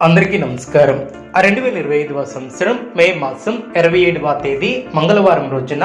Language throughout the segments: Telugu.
అందరికీ నమస్కారం. రెండు వేల ఇరవై ఐదవ సంవత్సరం మే మాసం ఇరవై ఏడవ తేదీ మంగళవారం రోజున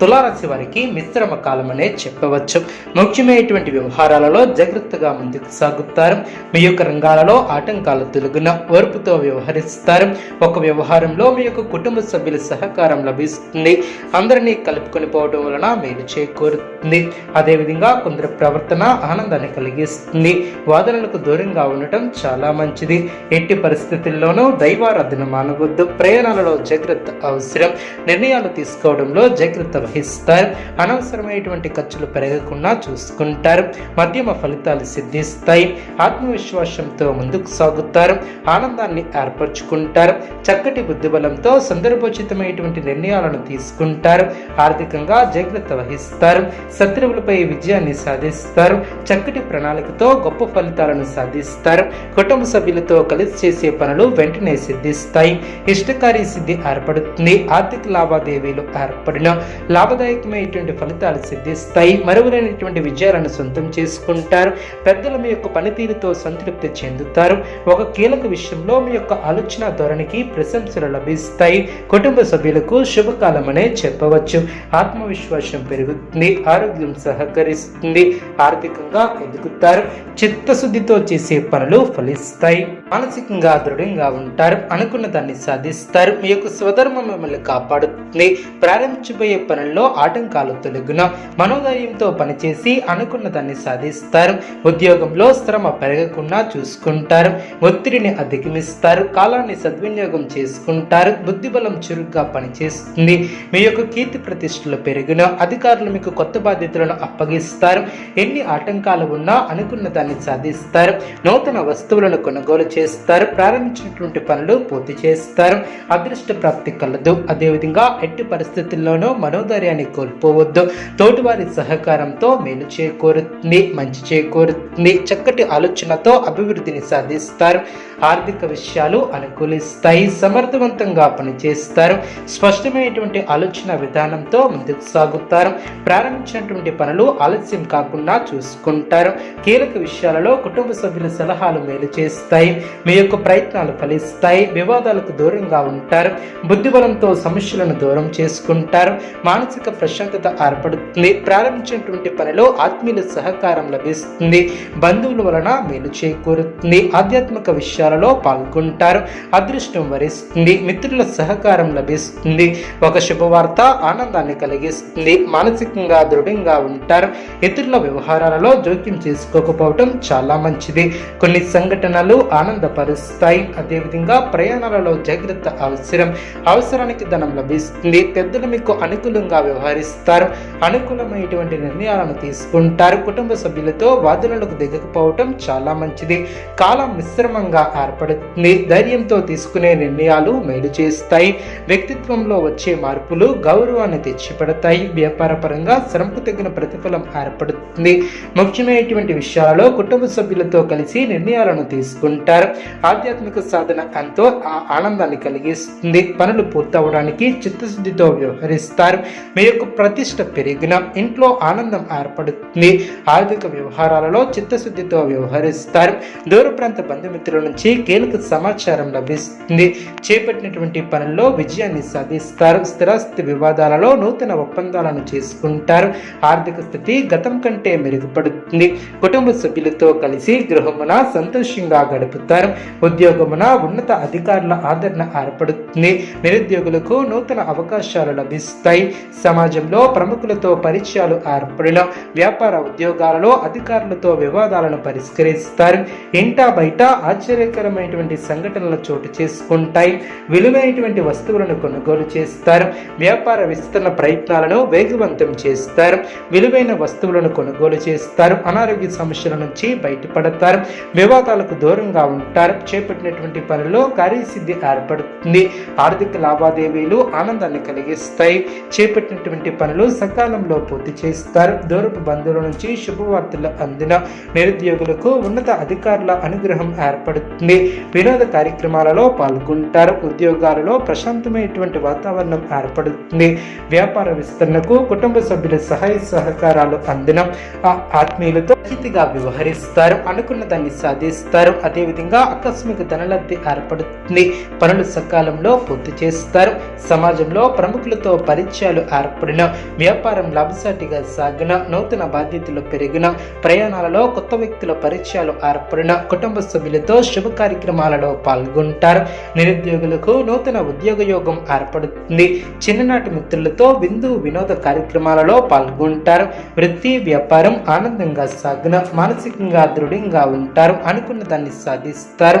తులారాశి వారికి మిశ్రమ కాలం అనే చెప్పవచ్చు. ముఖ్యమైనటువంటి వ్యవహారాలలో జాగ్రత్తగా ముందుకు సాగుతారు. మీ యొక్క రంగాలలో ఆటంకాలు తొలగిన ఓర్పుతో వ్యవహరిస్తారు. ఒక వ్యవహారంలో మీ యొక్క కుటుంబ సభ్యుల సహకారం లభిస్తుంది. అందరినీ కలుపుకొని పోవడం వలన మేలు చేకూరుతుంది. అదేవిధంగా కొందరి ప్రవర్తన ఆనందాన్ని కలిగిస్తుంది. వాదనలకు దూరంగా ఉండటం చాలా మంచిది. ఎట్టి పరిస్థితుల్లోనూ దైవారాధన మానవద్దు. ప్రయాణాలలో జాగ్రత్త అవసరం. నిర్ణయాలు తీసుకోవడంలో జాగ్రత్త నిర్వహిస్తారు. అనవసరమైనటువంటి ఖర్చులు పెరగకుండా చూసుకుంటారు. మధ్యమ ఫలితాలు సిద్ధిస్తాయి. ఆత్మవిశ్వాసంతో ముందుకు సాగుతారు. ఆనందాన్ని ఏర్పరచుకుంటారు. చక్కటి బుద్ధిబలంతో సందర్భోచితమైనటువంటి నిర్ణయాలను తీసుకుంటారు. ఆర్థికంగా జాగ్రత్త వహిస్తారు. శత్రువులపై విజయాన్ని సాధిస్తారు. చక్కటి ప్రణాళికతో గొప్ప ఫలితాలను సాధిస్తారు. కుటుంబ సభ్యులతో కలిసి చేసే పనులు వెంటనే సిద్ధిస్తాయి. ఇష్టకారి సిద్ధి ఏర్పడుతుంది. ఆర్థిక లావాదేవీలు ఏర్పడిన లాభదాయకమైనటువంటి ఫలితాలు సిద్ధిస్తాయి. మరువలేనటువంటి విజయాలను సొంతం చేసుకుంటారు. పెద్దల మీ యొక్క పనితీరుతో సంతృప్తి చెందుతారు. ఒక కీలక విషయంలో మీ యొక్క ఆలోచన ధోరణికి ప్రశంసలు లభిస్తాయి. కుటుంబ సభ్యులకు శుభకాలం అనే చెప్పవచ్చు. ఆత్మవిశ్వాసం పెరుగుతుంది. ఆరోగ్యం సహకరిస్తుంది. ఆర్థికంగా ఎదుగుతారు. చిత్తశుద్ధితో చేసే పనులు ఫలిస్తాయి. మానసికంగా దృఢంగా ఉంటారు. అనుకున్న దాన్ని సాధిస్తారు. మీ యొక్క స్వధర్మం మిమ్మల్ని కాపాడుతుంది. ప్రారంభించబోయే పనుల్లో ఆటంకాలు తొలగున మనోధైర్యంతో పనిచేసి అనుకున్న దాన్ని సాధిస్తారు. ఉద్యోగంలో శ్రమ పెరగకుండా చూసుకుంటారు. ఒత్తిడిని అధిగమిస్తారు. కాలాన్ని సద్వినియోగం చేసుకుంటారు. బుద్ధిబలం చురుగ్గా పనిచేస్తుంది. మీ యొక్క కీర్తి ప్రతిష్టలు పెరిగిన అధికారులు మీకు కొత్త బాధ్యతలను అప్పగిస్తారు. ఎన్ని ఆటంకాలు ఉన్నా అనుకున్న దాన్ని సాధిస్తారు. నూతన వస్తువులను కొనుగోలు చేస్తారు. ప్రారంభించినటువంటి పనులు పూర్తి చేస్తారు. అదృష్ట ప్రాప్తి కలదు. అదేవిధంగా ఎట్టి పరిస్థితుల్లోనూ మనోధైర్యాన్ని కోల్పోవద్దు. తోటివారి సహకారంతో మేలు చేకూరుతుంది మంచి చేకూరుతుంది. చక్కటి ఆలోచనతో అభివృద్ధిని సాధిస్తారు. ఆర్థిక విషయాలు అనుకూలిస్తాయి సమర్థవంతంగా పనిచేస్తారు. స్పష్టమైనటువంటి ఆలోచన విధానంతో ముందుకు సాగుతారు. ప్రారంభించినటువంటి పనులు ఆలస్యం కాకుండా చూసుకుంటారు. కీలక విషయాలలో కుటుంబ సభ్యుల సలహాలు మేలు చేస్తాయి. మీ యొక్క ప్రయత్నాలు ఫలిస్తాయి. వివాదాలకు దూరంగా ఉంటారు. బుద్ధిబలంతో సమస్యలను దూరం చేసుకుంటారు. మానసిక మానసిక ప్రశాంతత ఏర్పడుతుంది. ప్రారంభించినటువంటి పనిలో ఆత్మీయుల సహకారం లభిస్తుంది. బంధువుల వలన మేలు చేకూరుతుంది. ఆధ్యాత్మిక విషయాలలో పాల్గొంటారు. అదృష్టం వరిస్తుంది. మిత్రుల సహకారం లభిస్తుంది. ఒక శుభవార్త ఆనందాన్ని కలిగిస్తుంది. మానసికంగా దృఢంగా ఉంటారు. ఇతరుల వ్యవహారాలలో జోక్యం చేసుకోకపోవటం చాలా మంచిది. కొన్ని సంఘటనలు ఆనందపరుస్తాయి. అదేవిధంగా ప్రయాణాలలో జాగ్రత్త అవసరం. అవసరానికి ధనం లభిస్తుంది. పెద్దలు మీకు అనుకూలంగా వ్యవహరిస్తారు. అనుకూలమైనటువంటి నిర్ణయాలను తీసుకుంటారు. కుటుంబ సభ్యులతో వాదనలకు దిగకపోవటం చాలా మంచిది. కాలం మిశ్రమంగా ఏర్పడుతుంది. ధైర్యంతో తీసుకునే నిర్ణయాలు మేలు చేస్తాయి. వ్యక్తిత్వంలో వచ్చే మార్పులు గౌరవాన్ని తెచ్చిపెడతాయి. వ్యాపార పరంగా శ్రమకు తగిన ప్రతిఫలం ఏర్పడుతుంది. ముఖ్యమైనటువంటి విషయాలలో కుటుంబ సభ్యులతో కలిసి నిర్ణయాలను తీసుకుంటారు. ఆధ్యాత్మిక సాధన ఎంతో ఆ- ఆనందాన్ని కలిగిస్తుంది. పనులు పూర్తవడానికి చిత్తశుద్ధితో వ్యవహరిస్తారు. మీ యొక్క ప్రతిష్ట పెరిగిన ఇంట్లో ఆనందం ఏర్పడుతుంది. ఆర్థిక వ్యవహారాలలో చిత్తశుద్ధితో వ్యవహరిస్తారు. దూర ప్రాంత బంధుమిత్రుల నుంచి కీలక సమాచారం లభిస్తుంది. చేపట్టినటువంటి పనుల్లో విజయాన్ని సాధిస్తారు. స్థిరాస్తి వివాదాలలో నూతన ఒప్పందాలను చేసుకుంటారు. ఆర్థిక స్థితి గతం కంటే మెరుగుపడుతుంది. కుటుంబ సభ్యులతో కలిసి గృహమున సంతోషంగా గడుపుతారు. ఉద్యోగమున ఉన్నత అధికారుల ఆదరణ ఏర్పడుతుంది. నిరుద్యోగులకు నూతన అవకాశాలు లభిస్తాయి. సమాజంలో ప్రముఖులతో పరిచయాలు ఏర్పడిన వ్యాపార ఉద్యోగాలలో అధికారులతో వివాదాలను పరిష్కరిస్తారు. ఇంటా బయట ఆశ్చర్యకరమైనటువంటి సంఘటనలు చోటు చేసుకుంటాయి. విలువైనటువంటి వస్తువులను కొనుగోలు చేస్తారు. వ్యాపార విస్తరణ ప్రయత్నాలను వేగవంతం చేస్తారు. విలువైన వస్తువులను కొనుగోలు చేస్తారు. అనారోగ్య సమస్యల నుంచి బయటపడతారు. వివాదాలకు దూరంగా ఉంటారు. చేపట్టినటువంటి పనుల్లో కార్యసిద్ధి ఏర్పడుతుంది. ఆర్థిక లావాదేవీలు ఆనందాన్ని కలిగిస్తాయి. చేపట్టినటువంటి పనులు సకాలంలో పూర్తి చేస్తారు. దూరపు బంధువుల నుంచి శుభవార్తలు అందిన నిరుద్యోగులకు ఉన్నత అధికారుల అనుగ్రహం ఏర్పడుతుంది. వినోద కార్యక్రమాలలో పాల్గొంటారు. ఉద్యోగాలలో ప్రశాంతమైనటువంటి వాతావరణం ఏర్పడుతుంది. వ్యాపార విస్తరణకు కుటుంబ సభ్యుల సహాయ సహకారాలు అందిన ఆ ఆత్మీయులతో అతిథిగా వ్యవహరిస్తారు. అనుకున్న దాన్ని సాధిస్తారు. అదేవిధంగా ఆకస్మిక ధనలబ్ధి ఏర్పడుతుంది. పనులు సకాలంలో పూర్తి చేస్తారు. సమాజంలో ప్రముఖులతో పరిచయాలు ఏర్పడిన వ్యాపారం లాభసాటిగా సాగిన నూతన బాధ్యతలు పెరిగిన ప్రయాణాలలో కొత్త వ్యక్తుల పరిచయాలు ఏర్పడిన కుటుంబ సభ్యులతో శుభ కార్యక్రమాలలో పాల్గొంటారు. నిరుద్యోగులకు నూతన ఉద్యోగ యోగం ఏర్పడుతుంది. చిన్ననాటి మిత్రులతో విందు వినోద కార్యక్రమాలలో పాల్గొంటారు. వృత్తి వ్యాపారం ఆనందంగా సాగిన మానసికంగా దృఢంగా ఉంటారు. అనుకున్న దాన్ని సాధిస్తారు.